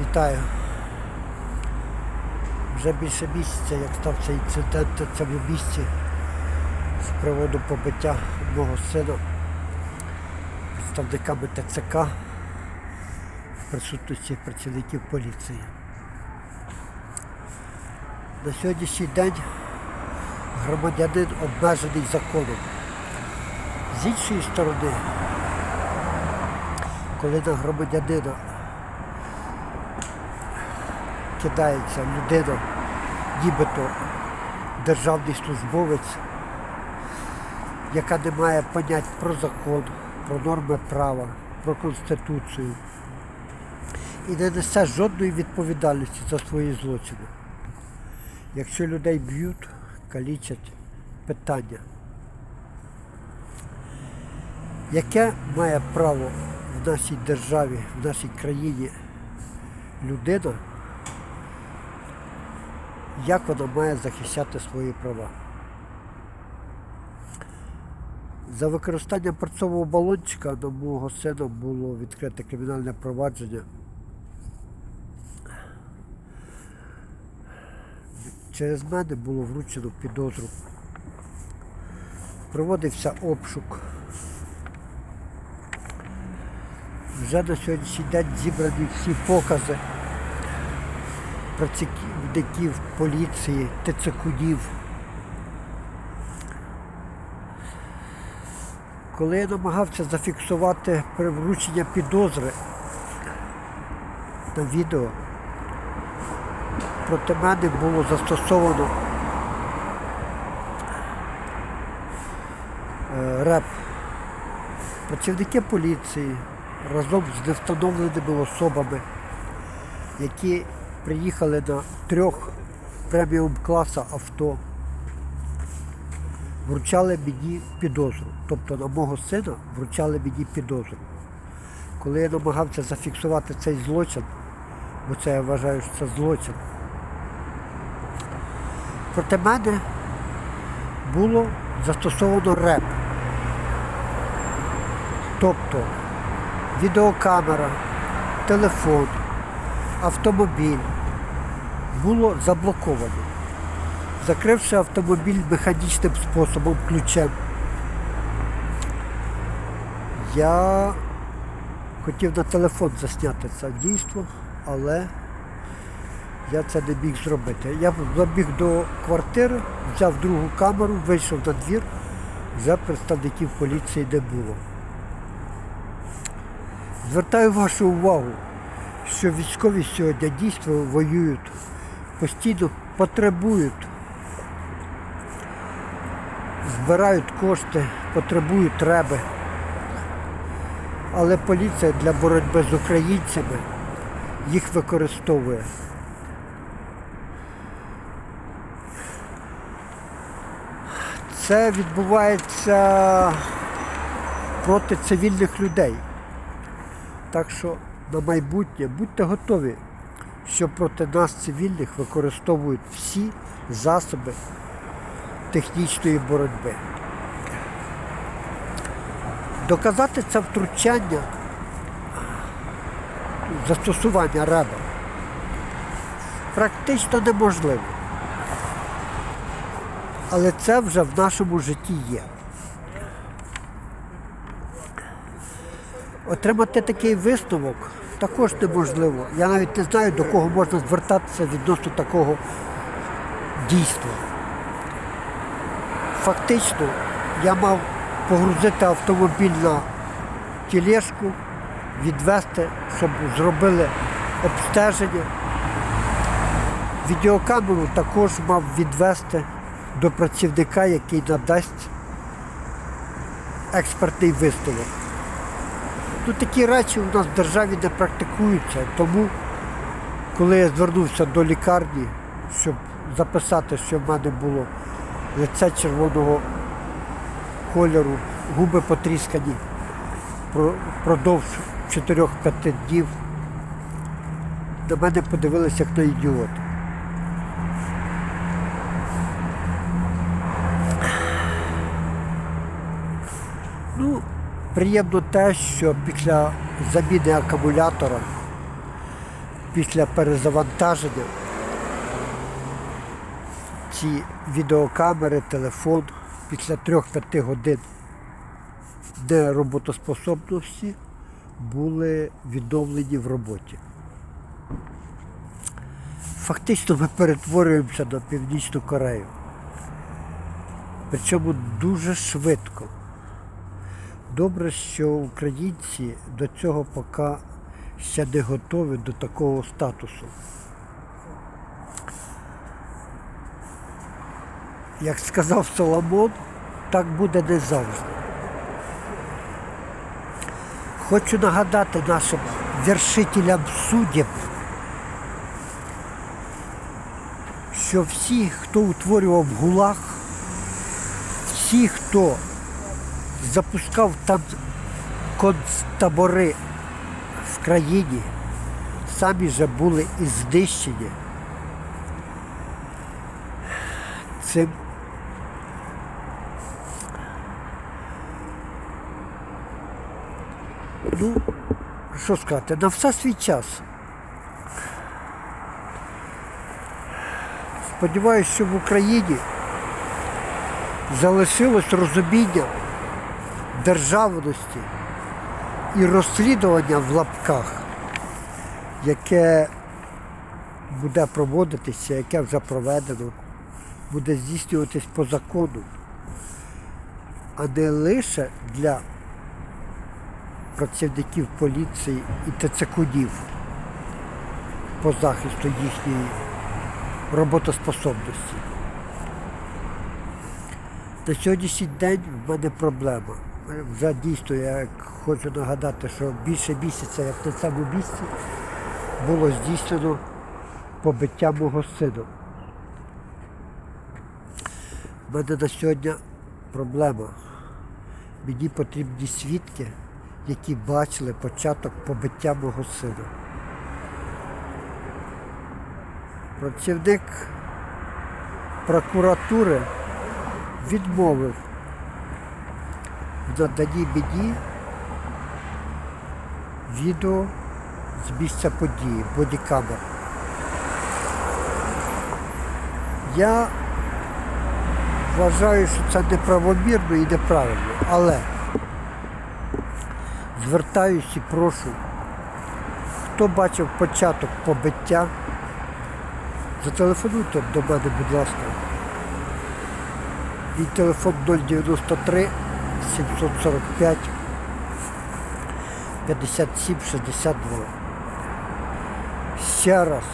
Вітаю. Вже більше місяця, як став цей інцидент на цьому місці з приводу побиття мого сина представниками ТЦК в присутності працівників поліції. На сьогоднішній день громадянин обмежений законом. З іншої сторони, коли на громадянина кидається людина, нібито державний службовець, яка не має понять про закон, про норми права, про конституцію і не несе жодної відповідальності за свої злочини. Якщо людей б'ють, калічать питання. Яке має право в нашій державі, в нашій країні людина, як вона має захищати свої права? За використання перцового балончика на мого сина було відкрите кримінальне провадження. Через мене було вручено підозру. Проводився обшук. Вже на сьогоднішній день зібрані всі покази працівників поліції, ТЦКудів. Коли я намагався зафіксувати при вручення підозри на відео, проти мене було застосовано е, реп. Працівники поліції разом з невстановленими особами, які приїхали на трьох преміум класа авто, вручали мені підозру. Тобто на мого сина вручали мені підозру. Коли я намагався зафіксувати цей злочин, бо це я вважаю, що це злочин, проти мене було застосовано реп. Тобто відеокамера, телефон, автомобіль було заблоковано. Закривши автомобіль механічним способом ключем, я хотів на телефон засняти це дійство, але я це не міг зробити. Я забіг до квартири, взяв другу камеру, вийшов на двір, вже представників поліції не було. Звертаю вашу увагу, що військові сьогодні дійсно воюють, постійно потребують, збирають кошти, потребують треба. Але поліція для боротьби з українцями їх використовує. Це відбувається проти цивільних людей. Так що на майбутнє будьте готові, що проти нас цивільних використовують всі засоби технічної боротьби. Доказати це втручання, застосування раби практично неможливо. Але це вже в нашому житті є. Отримати такий висновок також неможливо. Я навіть не знаю, до кого можна звертатися відносно такого дійства. Фактично, я мав погрузити автомобіль на тілешку, відвезти, щоб зробили обстеження. Відеокамеру також мав відвезти до працівника, який надасть експертний висновок. Ну, такі речі у нас в державі не практикуються, тому коли я звернувся до лікарні, щоб записати, що в мене було лице червоного кольору, губи потріскані про- впродовж 4-5 днів, на мене подивилися як на ідіота. Приємно те, що після заміни акумулятора після перезавантаження ці відеокамери, телефон після 3-5 годин нероботоспособності були відновлені в роботі. Фактично ми перетворюємося на Північну Корею. Причому дуже швидко. Добре, що українці до цього поки ще не готові до такого статусу. Як сказав Соломон, так буде не завжди. Хочу нагадати нашим вершителям суддів, що всі, хто утворював гулаг, всі, хто запускав концтабори в країні, самі же були і знищені цим Ну, що сказати, на все свій час. Сподіваюсь, що в Україні залишилось розуміння державності і розслідування в лапках, яке буде проводитися, яке вже проведено, буде здійснюватись по закону, а не лише для працівників поліції і ТЦКудів по захисту їхньої роботоспособності. На сьогоднішній день в мене проблема. Вже дійсно я хочу нагадати, що більше місяця, як на цьому місці, було здійснено побиття мого сина. У мене на сьогодні проблема. Мені потрібні свідки, які бачили початок побиття мого сина. Працівник прокуратури відмовив в наданні мені відео з місця події, бодікамер. Я вважаю, що це неправомірно і неправильно, але звертаюся і прошу, хто бачив початок побиття, зателефонуйте до мене, будь ласка. Мій телефон 093 745 57 62. Ще раз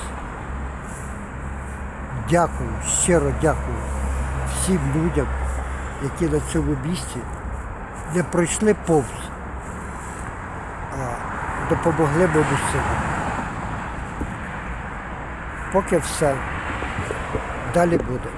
дякую, щиро дякую всім людям, які на цьому місці не пройшли повз, а допомогли моєму сину. Поки все. Далі буде.